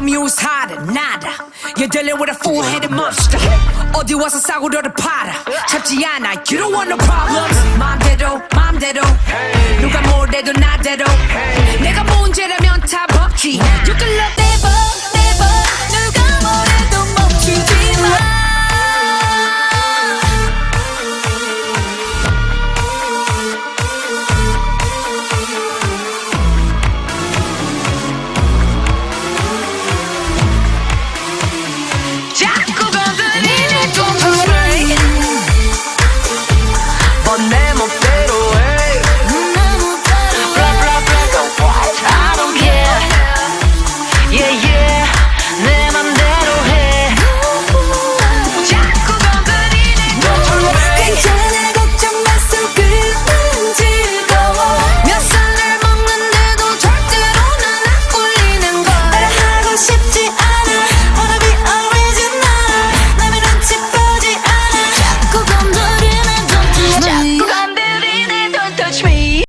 Some use harder, nada. You're dealing with a full headed monster. 어디 와서 싸구려를 팔아. 잡지 않아, you don't want no problems. 마음대로, 마음대로. 누가 뭐래도 나대로. 내가 문제라면 다 벗지. You can love